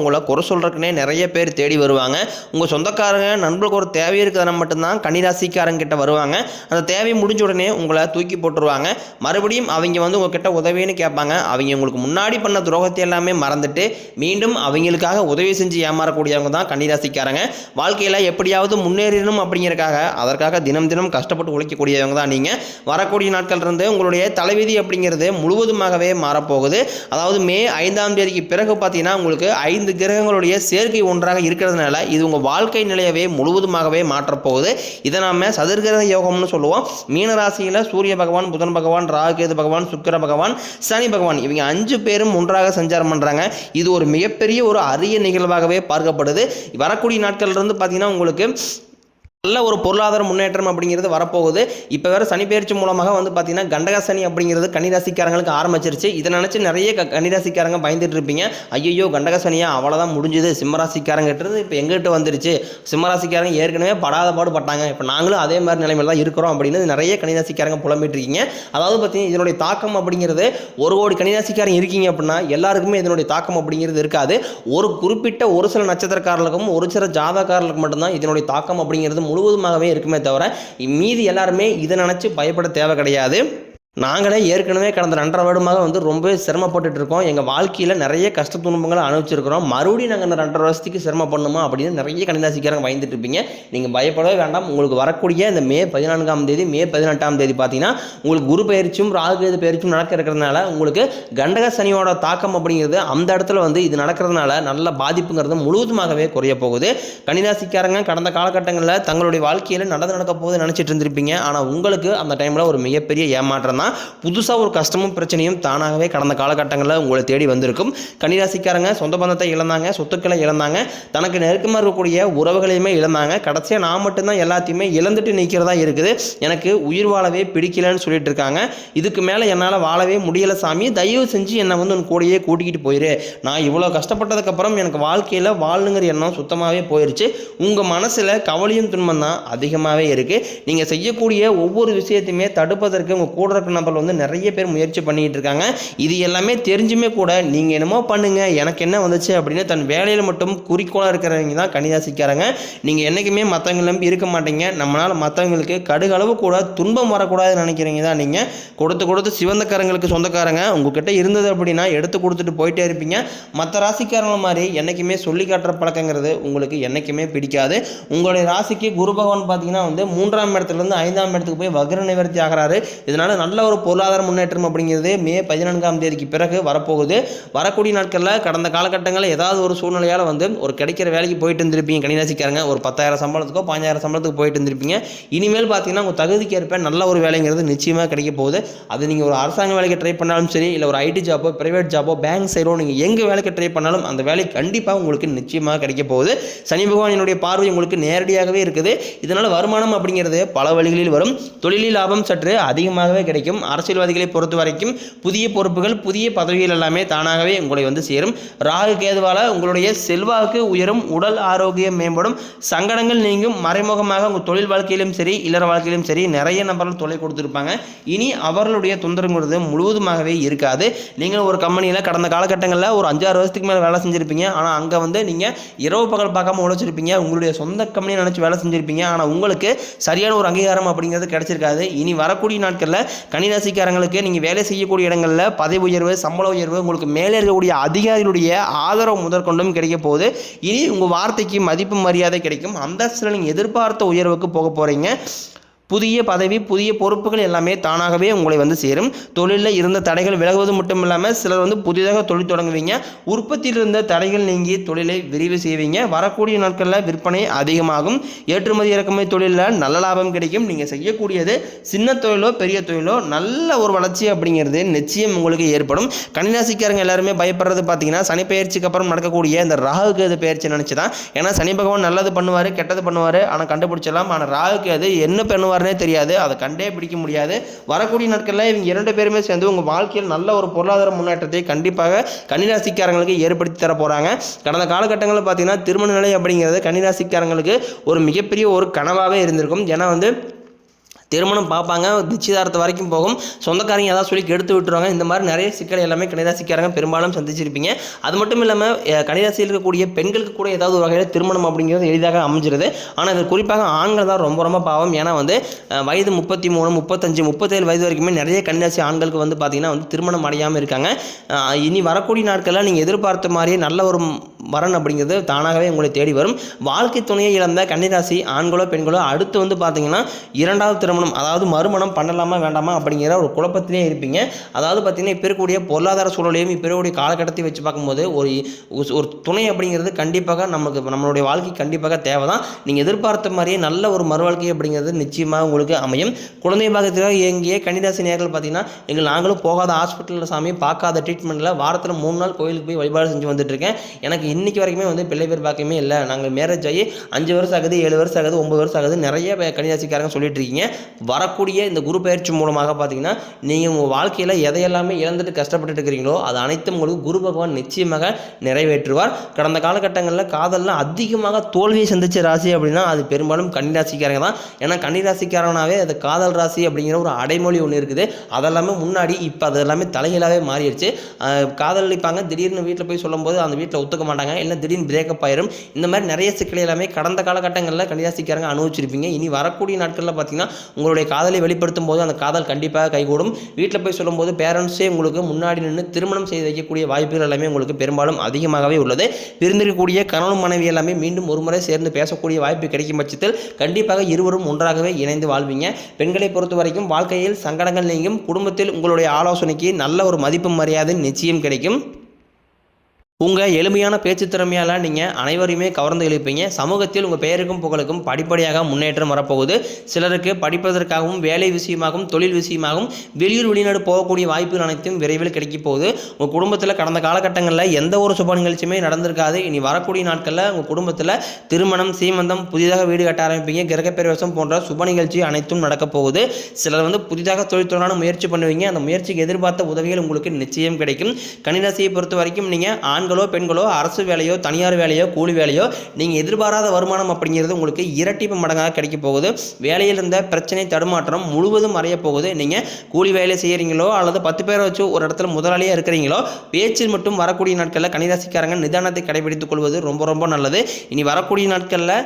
உங்களை குறை சொல்கிறதுக்குனே நிறைய பேர் தேடி வருவாங்க. உங்கள் சொந்தக்காரங்க நண்பர்களுக்கு ஒரு தேவை இருக்கிறதுனா மட்டும்தான் கன்னிராசிக்காரங்கிட்ட வருவாங்க. அந்த தேவை முடிஞ்ச உடனே உங்களை தூக்கி போட்டுருவாங்க. மறுபடியும் அவங்க வந்து உங்ககிட்ட உதவின்னு கேட்பாங்க. அவங்க உங்களுக்கு முன்னாடி பண்ண துரோகத்தை எல்லாமே மறந்துட்டு மீண்டும் அவங்களுக்காக உதவி செஞ்சு ஏமாறக்கூடியவங்க தான் கன்னிராசிக்காரங்க. வாழ்க்கையில் எப்படியாவது முன்னேறணும் அப்படிங்கிறக்காக அதற்காக தினம் தினம் கஷ்டப்பட்டு உழைக்கக்கூடியவங்க தான் நீங்கள் வரக்கூடிய நாட்கள் இருந்து உங்களுடைய தலைவிதி அப்படிங்கிறது முழுவதுமாகவே மாறப்போகுது. அதாவது மே ஐந்தாம் தேதிக்கு பிறகு பார்த்தீங்கன்னா உங்களுக்கு ஐந்து கிரகங்களுடைய சேர்க்கை ஒன்றாக இருக்கிறதுனால இது உங்கள் வாழ்க்கை நிலையவே முழுவதுமாகவே மாற்றப்போகுது. இதை நாம் சதுர்கிரக யோகம்னு சொல்லுவோம். மீனராசியில் சூரிய பகவான் புதன் பகவான் ராகுகேது பகவான் சுக்கிர பகவான் சனி பகவான் இவங்க அஞ்சு பேரும் ஒன்றாக சஞ்சாரம் பண்ணுறாங்க இது ஒரு மிகப்பெரிய ஒரு அரிய நிகழ்வாகவே பார்க்கப்படுது. வரக்கூடிய நாட்கள்ல இருந்து பார்த்தீங்கன்னா உங்களுக்கு நல்ல ஒரு பொருளாதார முன்னேற்றம் அப்படிங்கிறது வரப்போகுது. இப்போ வேறு சனிப்பெயர்ச்சி மூலமாக வந்து பார்த்தீங்கன்னா கண்டகசனி அப்படிங்கிறது கன்னிராசிக்காரங்களுக்கு ஆரம்பிச்சிருச்சு. இதை நினச்சி நிறைய க கன்னிராசிக்காரங்க பயந்துட்டு இருப்பீங்க. ஐயோ கண்டகசனியாக அவ்வளோதான் முடிஞ்சுது. சிம்மராசிக்காரங்கிட்டது இப்போ எங்கிட்ட வந்துருச்சு. சிம்மராசிக்காரங்க ஏற்கனவே படாத பாடுபட்டாங்க. இப்போ நாங்களும் அதே மாதிரி நிலைமையில தான் இருக்கிறோம் அப்படின்னு நிறைய கன்னிராசிக்காரங்க புலம்பிட்டு இருக்கீங்க அதாவது பார்த்தீங்கன்னா இதனுடைய தாக்கம் அப்படிங்கிறது ஒரு கோடி கன்னிராசிக்காரங்க இருக்கீங்க அப்படின்னா எல்லாருக்குமே இதனுடைய தாக்கம் அப்படிங்கிறது இருக்காது. ஒரு குறிப்பிட்ட ஒரு சில நட்சத்திரக்காரர்களுக்கும் ஒரு சில ஜாதகாரர்களுக்கு மட்டும்தான் இதனுடைய தாக்கம் அப்படிங்கிறது முழுவதுமாகவே இருக்குமே தவிர மீதி எல்லாருமே இதை நினச்சி பயப்பட தேவை கிடையாது நாங்களே ஏற்கனவே கடந்த ரெண்டரை வருடமாக வந்து ரொம்பவே சிரமப்பட்டுட்டு இருக்கோம். எங்கள் வாழ்க்கையில் நிறைய கஷ்ட துன்பங்களை அனுபவிச்சிருக்கிறோம். மறுபடியும் நாங்கள் இந்த ரெண்டரை வருஷத்துக்கு சிரமப்படணுமா அப்படின்னு நிறைய கணிதாசிக்காரங்க பயந்துட்டு இருப்பீங்க. நீங்கள் பயப்படவே வேண்டாம். உங்களுக்கு வரக்கூடிய இந்த மே பதினான்காம் தேதி மே பதினெட்டாம் தேதி பார்த்தீங்கன்னா உங்களுக்கு குரு பயிற்சியும் ராகுகேது பயிற்சியும் நடக்க இருக்கிறதுனால உங்களுக்கு கண்டக சனியோட தாக்கம் அப்படிங்கிறது அந்த இடத்துல வந்து இது நடக்கிறதுனால நல்ல பாதிப்புங்கிறது முழுவதுமாகவே குறைய போகுது. கணிதாசிக்காரங்க கடந்த காலகட்டங்களில் தங்களுடைய வாழ்க்கையில் நடந்து நடக்க போகுது நினச்சிட்டு இருந்திருப்பீங்க. ஆனால் உங்களுக்கு அந்த டைமில் ஒரு மிகப்பெரிய ஏமாற்றம் தான். புதுசாக ஒரு கஷ்டமும் பிரச்சனையும் தானாகவே கடந்த காலகட்டங்களில் உங்களை தேடி வந்திருக்கும். கன்னிராசிக்காரங்க சொந்த பந்தத்தை இழந்தாங்க சொத்துக்களை இழந்தாங்க தனக்கு நெருக்கமாக இருக்கக்கூடிய உறவுகளையுமே இழந்தாங்க. கடைசியாக நான் மட்டும்தான் எல்லாத்தையுமே இழந்துட்டு நிற்கிறதா இருக்குது. எனக்கு உயிர் வாழவே பிடிக்கலன்னு சொல்லிட்டு இருக்காங்க. இதுக்கு மேலே என்னால் வாழவே முடியலை சாமி. தயவு செஞ்சு என்னை வந்து உன் கூடயே கூட்டிக்கிட்டு போயிரு. நான் இவ்வளோ கஷ்டப்பட்டதுக்கப்புறம் எனக்கு வாழ்க்கையில் வாழணுங்கிற எண்ணம் சுத்தமாகவே போயிடுச்சு உங்கள் மனசில் கவலையும் துன்பம் தான் அதிகமாகவே இருக்குது நீங்கள் செய்யக்கூடிய ஒவ்வொரு விஷயத்தையுமே தடுப்பதற்கு உங்கள் கூட இருக்கணும். நபர் வந்து நிறைய பேர் முயற்சி பண்ணிக்கிட்டு இருக்காங்க. இது எல்லாமே தெரிஞ்சுமே கூட நீங்கள் என்னமோ பண்ணுங்க எனக்கு என்ன வந்துச்சு அப்படின்னு தன் வேலையில் மட்டும் குறிக்கோளாக இருக்கிறவங்க தான் கணிதாசிக்காரங்க. நீங்கள் என்றைக்குமே மற்றவங்க நம்பி இருக்க மாட்டீங்க. நம்மளால் மற்றவங்களுக்கு கடுகளவு கூட துன்பம் வரக்கூடாதுன்னு நினைக்கிறீங்க தான் நீங்கள் கொடுத்து கொடுத்து சிவந்தக்காரங்களுக்கு சொந்தக்காரங்க உங்ககிட்ட இருந்தது அப்படின்னா எடுத்து கொடுத்துட்டு போயிட்டே இருப்பீங்க. மற்ற ராசிக்காரங்களை மாதிரி என்றைக்குமே சொல்லி காட்டுற பழக்கங்கிறது உங்களுக்கு என்றைக்குமே பிடிக்காது. உங்களுடைய ராசிக்கு குரு பகவான் பார்த்தீங்கன்னா வந்து மூன்றாம் இடத்துலேருந்து ஐந்தாம் இடத்துக்கு போய் வக்ர நிவர்த்தி ஆகிறாரு. இதனால் நல்ல நல்ல ஒரு பொருளாதார முன்னேற்றம் அப்படிங்கிறது மே பதினான்காம் தேதிக்கு பிறகு வரப்போகுது. வரக்கூடிய நாட்களில் கடந்த காலகட்டங்களில் ஏதாவது ஒரு சூழ்நிலையால் வந்து ஒரு கிடைக்கிற வேலைக்கு போயிட்டு இருந்திருப்பீங்க. கணிதாசிக்காரங்க ஒரு பத்தாயிரம் சம்பளத்துக்கோ பாஞ்சாயிரம் சம்பளத்துக்கு போயிட்டு இருந்திருப்பீங்க. இனிமேல் பார்த்தீங்கன்னா உங்கள் தகுதிக்கு ஏற்ப நல்ல ஒரு வேலைங்கிறது நிச்சயமாக கிடைக்க போகுது. அது நீங்கள் ஒரு அரசாங்க வேலைக்கு ட்ரை பண்ணாலும் சரி இல்லை ஒரு ஐடி ஜாப்போ ப்ரைவேட் ஜாப்போ பேங்க் சைடோ நீங்கள் எங்கே வேலைக்கு ட்ரை பண்ணாலும் அந்த வேலை கண்டிப்பாக உங்களுக்கு நிச்சயமாக கிடைக்க போகுது. சனி பகவானினுடைய பார்வை உங்களுக்கு நேரடியாகவே இருக்குது. இதனால் வருமானம் அப்படிங்கிறது பல வழிகளில் வரும். தொழிலில் லாபம் சற்று அதிகமாகவே கிடைக்கும். அரசியல்வாதிகளை பொறுத்த வரைக்கும் புதிய பொறுப்புகள் புதிய பதவிகள் எல்லாமே தானாகவே உங்களை வந்து சேரும். ராகு கேதுவால் உங்களுடைய செல்வாக்கு உயரும் உடல் ஆரோக்கியம் மேம்படும் சங்கடங்கள் நீங்கும் மறைமுகமாக உங்கள் தொழில் வாழ்க்கையிலும் சரி இல்லற வாழ்க்கையிலும் சரி நிறைய நபர்கள் தொலை கொடுத்துருப்பாங்க. இனி அவர்களுடைய தொந்தரவுங்கிறது முழுவதுமாகவே இருக்காது. நீங்கள் ஒரு கம்பெனியில் கடந்த காலகட்டங்களில் ஒரு அஞ்சாறு வருஷத்துக்கு மேலே வேலை செஞ்சுருப்பீங்க. ஆனால் அங்கே வந்து நீங்கள் இரவு பகல் பார்க்காம உழைச்சிருப்பீங்க. உங்களுடைய சொந்த கம்பெனியை நினச்சி வேலை செஞ்சுருப்பீங்க. ஆனால் உங்களுக்கு சரியான ஒரு அங்கீகாரம் அப்படிங்கிறது கிடைச்சிருக்காது. இனி வரக்கூடிய நாட்களில் கன்னிராசிக்காரங்களுக்கு நீங்கள் வேலை செய்யக்கூடிய இடங்களில் பதவி உயர்வு சம்பள உயர்வு உங்களுக்கு மேலே இருக்கக்கூடிய அதிகாரிகளுடைய ஆதரவு முதற்கொண்டும் கிடைக்க போகுது. இனி உங்கள் வார்த்தைக்கு மதிப்பு மரியாதை கிடைக்கும். அந்தஸ்தில் நீங்கள் எதிர்பார்த்த உயர்வுக்கு போக போகிறீங்க புதிய பதவி புதிய பொறுப்புகள் எல்லாமே தானாகவே உங்களை வந்து சேரும். தொழிலில் இருந்த தடைகள் விலகுவது மட்டும் இல்லாமல் சிலர் வந்து புதிதாக தொழில் தொடங்குவீங்க. உற்பத்தியில் இருந்த தடைகள் நீங்கி தொழிலை விரிவு செய்வீங்க. வரக்கூடிய நாட்களில் விற்பனை அதிகமாகும். ஏற்றுமதி இறக்குமதி தொழிலில் நல்ல லாபம் கிடைக்கும். நீங்கள் செய்யக்கூடியது சின்ன தொழிலோ பெரிய தொழிலோ நல்ல ஒரு வளர்ச்சி அப்படிங்கிறது நிச்சயம் உங்களுக்கு ஏற்படும். கன்னிராசிக்காரங்க எல்லாருமே பயப்படுறது பார்த்தீங்கன்னா சனி பயிற்சிக்கு அப்புறம் நடக்கக்கூடிய இந்த ராகு கேது பயிற்சி நினச்சி தான் ஏன்னா சனி பகவான் நல்லது பண்ணுவார் கெட்டது பண்ணுவார். ஆனால் கண்டுபிடிச்சிடலாம். ஆனால் ராகு கேது என்ன பண்ணுவார் போவார்னே தெரியாது. அதை கண்டே பிடிக்க முடியாது. வரக்கூடிய நாட்களில் இவங்க இரண்டு பேருமே சேர்ந்து உங்கள் வாழ்க்கையில் நல்ல ஒரு பொருளாதார முன்னேற்றத்தை கண்டிப்பாக கன்னிராசிக்காரங்களுக்கு ஏற்படுத்தி தர போகிறாங்க கடந்த காலகட்டங்களில் பார்த்தீங்கன்னா திருமண நிலை அப்படிங்கிறது கன்னிராசிக்காரங்களுக்கு ஒரு மிகப்பெரிய ஒரு கனவாகவே இருந்திருக்கும். ஏன்னா வந்து திருமணம் பார்ப்பாங்க நிச்சயதாரத்தை வரைக்கும் போகும். சொந்தக்காரங்க ஏதாவது சொல்லி கெடுத்து விட்டுருவாங்க. இந்த மாதிரி நிறைய சிக்கல் எல்லாமே கணிதாசிக்காரங்க பெரும்பாலும் சந்திச்சிருப்பீங்க. அது மட்டும் இல்லாமல் கணிதாசியில் இருக்கக்கூடிய பெண்களுக்கு கூட ஏதாவது ஒரு வகையில் திருமணம் அப்படிங்கிறது எளிதாக அமைஞ்சிருது. ஆனால் இது குறிப்பாக ஆண்கள் தான் ரொம்ப ரொம்ப பாவம். ஏன்னா வந்து வயது முப்பத்தி மூணு முப்பத்தஞ்சு முப்பத்தேழு வயது வரைக்குமே நிறைய கன்னிராசி ஆண்களுக்கு வந்து பார்த்தீங்கன்னா வந்து திருமணம் அடையாமல் இருக்காங்க. இனி வரக்கூடிய நாட்களில் நீங்கள் எதிர்பார்த்த மாதிரியே நல்ல ஒரு வரன் அப்படிங்கிறது தானாகவே உங்களை தேடி வரும். வாழ்க்கை துணையை இழந்த கன்னிராசி ஆண்களோ பெண்களோ அடுத்து வந்து பார்த்தீங்கன்னா இரண்டாவது திருமணம் அதாவது மறுமணம் பண்ணலாமா வேண்டாமா அப்படிங்கிற ஒரு குழப்பத்திலே இருப்பீங்க. அதாவது பார்த்தீங்கன்னா இப்போ இருக்கக்கூடிய பொருளாதார சூழலையும் இப்போ இருக்கக்கூடிய காலகட்டத்தை வச்சு பார்க்கும்போது ஒரு ஒரு துணை அப்படிங்கிறது கண்டிப்பாக நமக்கு நம்மளுடைய வாழ்க்கை கண்டிப்பாக தேவை தான் நீங்கள் எதிர்பார்த்த மாதிரியே நல்ல ஒரு மறுவாழ்க்கை அப்படிங்கிறது நிச்சயமாக உங்களுக்கு அமையும். குழந்தை பாகத்திற்காக இயங்கிய கன்னிராசி நேர்கள் பார்த்தீங்கன்னா எங்கள் நாங்களும் போகாத ஹாஸ்பிட்டலில் சாமி பார்க்காத ட்ரீட்மெண்ட்டில் வாரத்தில் மூணு நாள் கோயிலுக்கு போய் வழிபாடு செஞ்சு வந்துட்டு இருக்கேன். எனக்கு இன்றைக்கி வரைக்குமே வந்து பிள்ளை பேர் பாக்கியமே இல்லை. நாங்கள் மேரேஜ் ஆகி அஞ்சு வருஷம் ஆகுது ஏழு வருஷம் ஆகுது ஒம்பது வருஷம் ஆகுது. நிறைய பே- கன்னிராசிக்காரங்க சொல்லிட்டு இருக்கீங்க. வரக்கூடிய இந்த குரு பயிற்சி மூலமாக பார்த்தீங்கன்னா நீங்கள் உங்கள் வாழ்க்கையில் எதையெல்லாமே இழந்துட்டு கஷ்டப்பட்டுட்டு இருக்கிறீங்களோ அது அனைத்தும் உங்களுக்கு குரு பகவான் நிச்சயமாக நிறைவேற்றுவார். கடந்த காலகட்டங்களில் காதலில் அதிகமாக தோல்வியை சந்தித்த ராசி அப்படின்னா அது பெரும்பாலும் கன்னிராசிக்காரங்க தான். ஏன்னா கன்னிராசிக்காரனாவே அது காதல் ராசி அப்படிங்கிற ஒரு அடைமொழி ஒன்று இருக்குது. அதெல்லாமே முன்னாடி இப்போ அது எல்லாமே தலைகளாகவே மாறிடுச்சு காதலிப்பாங்க. திடீர்னு வீட்டில் போய் சொல்லும்போது அந்த வீட்டில் ஒத்துக்க மாட்டாங்க. இல்லை திடீர்னு பிரேக்கப் ஆயிரும். இந்த மாதிரி நிறைய சிக்கல் எல்லாமே கடந்த காலகட்டங்களில் கன்னிராசிக்காரங்க அனுபவிச்சிருப்பீங்க. இனி வரக்கூடிய நாட்களில் பார்த்தீங்கன்னா உங்களுடைய காதலை வெளிப்படுத்தும் போது அந்த காதல் கண்டிப்பாக கைகூடும். வீட்டில் போய் சொல்லும்போது பேரண்ட்ஸே உங்களுக்கு முன்னாடி நின்று திருமணம் செய்து வைக்கக்கூடிய வாய்ப்புகள் எல்லாமே உங்களுக்கு பெரும்பாலும் அதிகமாகவே உள்ளது. பிரிந்திருக்கக்கூடிய கணவன் மனைவி எல்லாமே மீண்டும் ஒரு முறை சேர்ந்து பேசக்கூடிய வாய்ப்பு கிடைக்கும் பட்சத்தில் கண்டிப்பாக இருவரும் ஒன்றாகவே இணைந்து வாழ்வீங்க. பெண்களை பொறுத்த வரைக்கும் வாழ்க்கையில் சங்கடங்கள் நீங்கும். குடும்பத்தில் உங்களுடைய ஆலோசனைக்கு நல்ல ஒரு மதிப்பு மரியாதை நிச்சயம் கிடைக்கும். உங்கள் எளிமையான பேச்சு திறமையால் நீங்கள் அனைவரையுமே கவர்ந்து இழுப்பீங்க சமூகத்தில் உங்கள் பெயருக்கும் புகழுக்கும் படிப்படியாக முன்னேற்றம் வரப்போகுது. சிலருக்கு படிப்பதற்காகவும் வேலை விஷயமாகவும் தொழில் விஷயமாகவும் வெளியூர் வெளிநாடு போகக்கூடிய வாய்ப்புகள் அனைத்தும் விரைவில் கிடைக்க போகுது. உங்கள் குடும்பத்தில் கடந்த காலகட்டங்களில் எந்த ஒரு சுப நிகழ்ச்சியுமே நடந்திருக்காது. இனி வரக்கூடிய நாட்களில் உங்கள் குடும்பத்தில் திருமணம் சீமந்தம் புதிதாக வீடு கட்ட ஆரம்பிப்பீங்க. கிரகப்பிரவேசம் போன்ற சுப நிகழ்ச்சி அனைத்தும் நடக்கப் போகுது. சிலர் வந்து புதிதாக தொழில்துறையான முயற்சி பண்ணுவீங்க. அந்த முயற்சிக்கு எதிர்பார்த்த உதவிகள் உங்களுக்கு நிச்சயம் கிடைக்கும். கன்னிராசியை பொறுத்த வரைக்கும் நீங்கள் ஆண் ஆண்களோ பெண்களோ அரசு வேலையோ தனியார் வேலையோ கூலி வேலையோ நீங்கள் எதிர்பாராத வருமானம் அப்படிங்கிறது உங்களுக்கு இரட்டிப்பு மடங்காக கிடைக்க போகுது. வேலையில் இருந்த பிரச்சனை தடுமாற்றம் முழுவதும் மறைய போகுது. நீங்கள் கூலி வேலை செய்கிறீங்களோ அல்லது பத்து பேரை வச்சு ஒரு இடத்துல முதலாளியாக இருக்கிறீங்களோ பேச்சில் மட்டும் வரக்கூடிய நாட்களில் கன்னிராசிக்காரங்க நிதானத்தை கடைபிடித்துக் கொள்வது ரொம்ப ரொம்ப நல்லது. இனி வரக்கூடிய நாட்களில்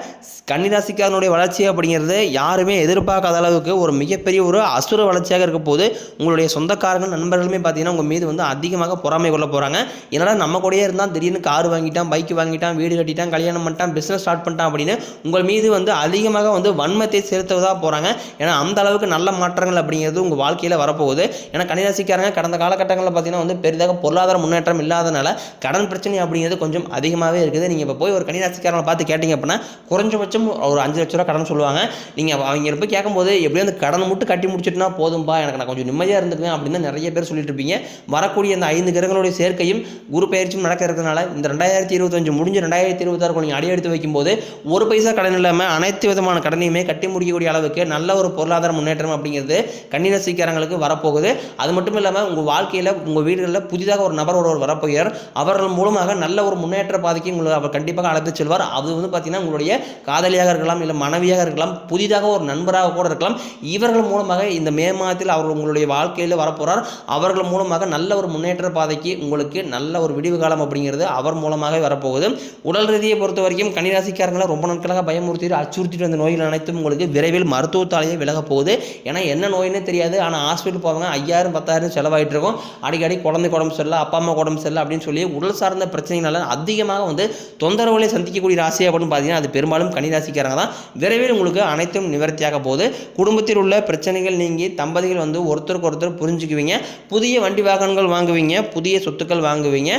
கன்னிராசிக்காரனுடைய வளர்ச்சி அப்படிங்கிறது யாருமே எதிர்பார்க்காத அளவுக்கு ஒரு மிகப்பெரிய ஒரு அசுர வளர்ச்சியாக இருக்க போது உங்களுடைய சொந்தக்காரங்கள் நண்பர்களுமே பார்த்தீங்கன்னா உங்கள் மீது வந்து அதிகமாக பொறாமை கொள்ள போகிறாங்க என்னடா நம்ம கூடயே இருந்தால் திடீர்னு கார் வாங்கிட்டான் பைக் வாங்கிட்டான் வீடு கட்டிட்டான் கல்யாணம் பண்ணிட்டான் பிஸ்னஸ் ஸ்டார்ட் பண்ணிட்டான் அப்படின்னு உங்கள் மீது வந்து அதிகமாக வந்து வன்மத்தை செலுத்துவதாக போகிறாங்க ஏன்னா அந்த அளவுக்கு நல்ல மாற்றங்கள் அப்படிங்கிறது உங்கள் வாழ்க்கையில் வரப்போகுது. ஏன்னா கன்னிராசிக்காரங்க கடந்த காலகட்டங்களில் பார்த்தீங்கன்னா வந்து பெரிதாக பொருளாதார முன்னேற்றம் இல்லாதனால கடன் பிரச்சனை அப்படிங்கிறது கொஞ்சம் அதிகமாகவே இருக்குது. நீங்கள் இப்போ போய் ஒரு கன்னிராசிக்காரங்களை பார்த்து கேட்டிங்க அப்படின்னா குறைஞ்சபட்சம் ஒரு அஞ்சு லட்ச ரூபா கடன் சொல்லுவாங்க. நீங்கள் அவங்க போய் கேட்கும்போது எப்படியும் அந்த கடனை மட்டும் கட்டி முடிச்சிட்டுனா போதும்பா எனக்கு நான் கொஞ்சம் நிம்மதியாக இருந்துக்குவேன் அப்படின்னு தான் நிறைய பேர் சொல்லிட்டு இருப்பீங்க. வரக்கூடிய அந்த ஐந்து கிரகங்களுடைய சேர்க்கையும் குரு பயிற்சியும் நடக்க இருக்கிறதுனால இந்த ரெண்டாயிரத்தி இருபத்தஞ்சு முடிஞ்சு ரெண்டாயிரத்தி இருபத்தாறு நீங்கள் அடியெடுத்து வைக்கும்போது ஒரு பைசா கடன் இல்லாமல் அனைத்து விதமான கடனையுமே கட்டி முடிக்கக்கூடிய அளவுக்கு நல்ல ஒரு பொருளாதார முன்னேற்றம் அப்படிங்கிறது கன்னிராசிக்காரங்களுக்கு வரப்போகுது. அது மட்டும் இல்லாமல் உங்கள் வாழ்க்கையில் உங்கள் வீடுகளில் புதிதாக ஒரு நபர் ஒருவர் வரப்போகிறார். அவர்கள் மூலமாக நல்ல ஒரு முன்னேற்ற பாதைக்கு உங்களை அவர் கண்டிப்பாக அழைத்து செல்வார். அது வந்து பார்த்தீங்கன்னா உங்களுடைய காதலியாக இருக்கலாம் இல்லை மனைவியாக இருக்கலாம் புதிதாக ஒரு நண்பராக கூட இருக்கலாம். இவர்கள் மூலமாக இந்த மே மாதத்தில் அவர் உங்களுடைய வாழ்க்கையில் வரப்போகிறார் அவர்கள் மூலமாக நல்ல ஒரு முன்னேற்ற பாதைக்கு உங்களுக்கு நல்ல ஒரு விடிவு காலம் அப்படிங்கிறது அவர் மூலமாகவே வரப்போகுது. உடல் ரீதியை பொறுத்த வரைக்கும் கன்னிராசிக்காரங்களை ரொம்ப நாட்களாக பயமுறுத்திட்டு அச்சுறுத்திட்டு வந்த நோய்கள் அனைத்தும் உங்களுக்கு விரைவில் மருத்துவத்தாலேயே விலக போகுது. ஏன்னா என்ன நோயினே தெரியாது. ஆனால் ஹாஸ்பிட்டல் போவாங்க ஐயாயிரம் பத்தாயிரம் செலவாயிட்டு இருக்கும். அடிக்கடி குழந்தைக்கு உடம்பு சரியில்லை அப்பா அம்மா உடம்பு சரியில்லை அப்படின்னு சொல்லி உடல் சார்ந்த பிரச்சனைகளால் அதிகமாக வந்து தொந்தரவுகளை சந்திக்கக்கூடிய ராசி அப்படின்னு பார்த்தீங்கன்னா அது பெரும்பாலும் கன்னிராசிக்காரங்க தான். விரைவில் உங்களுக்கு அனைத்தும் நிவர்த்தியாக போகுது. குடும்பத்தில் உள்ள பிரச்சனைகள் நீங்கி தம்பதிகள் வந்து ஒருத்தருக்கு ஒருத்தர் புரிஞ்சுக்குவீங்க. புதிய வண்டி வாகனங்கள் வாங்குவீங்க. புதிய சொத்துக்கள் வாங்குவீங்க.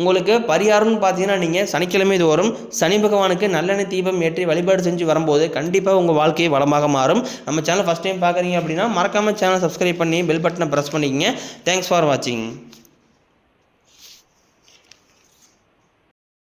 உங்களுக்கு பரிகாரம்னு பார்த்தீங்கன்னா நீங்கள் சனிக்கிழமை தோறும் சனி பகவானுக்கு நல்லெண்ணெய் தீபம் ஏற்றி வழிபாடு செஞ்சு வரும்போது கண்டிப்பாக உங்கள் வாழ்க்கை வளமாக மாறும். நம்ம சேனல் ஃபஸ்ட் டைம் பார்க்குறீங்க அப்படின்னா மறக்காமல் சேனல் சப்ஸ்கிரைப் பண்ணி பெல் பட்டனை ப்ரெஸ் பண்ணிக்கங்க. தேங்க்ஸ் ஃபார் வாட்சிங்